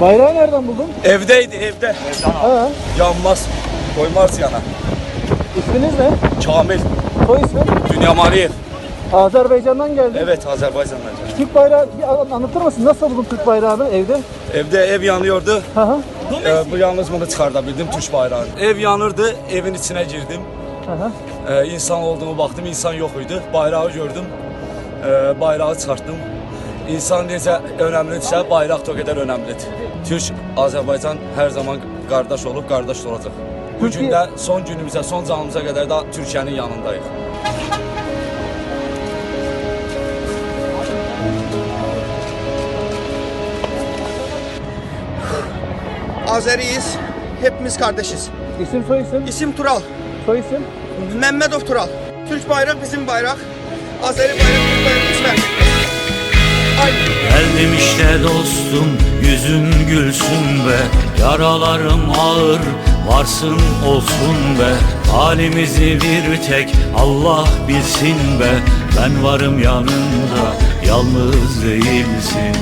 Bayrağı nereden buldun? Evdeydi evde. Evden Ha. Yanmaz. Koymaz yana. İsminiz ne? Kamil. Soy ismi? Dünya Mariyev. Azerbaycan'dan geldi. Evet Azerbaycan'dan. geldi. Türk bayrağı bir anlatır mısın? Nasıl buldun Türk bayrağını evde? Evde ev yanıyordu. Hı hı. Ee, bu yalnızlığını çıkartabildim Türk bayrağını. Ev yanırdı, evin içine girdim. Hı hı. Ee, insan olduğumu baktım, insan yok idi. Bayrağı gördüm, ee, bayrağı çıkarttım. İnsan necə önəmlidirsə, bayraq da o qədər önəmlidir. Türk, Azərbaycan hər zaman qardaş olub, qardaş da olacaq. Bu Türkiye- gün də son günümüzə, son canımıza qədər də Türkiyənin yanındayıq. Azeriyiz. Hepimiz kardeşiz. İsim soy isim? İsim Tural. Soy isim? Mehmetov Tural. Türk bayrak bizim bayrak. Azeri bayrak Türk bayrak. Aynı. Geldim işte dostum yüzün gülsün be Yaralarım ağır varsın olsun be Halimizi bir tek Allah bilsin be Ben varım yanında yalnız değilsin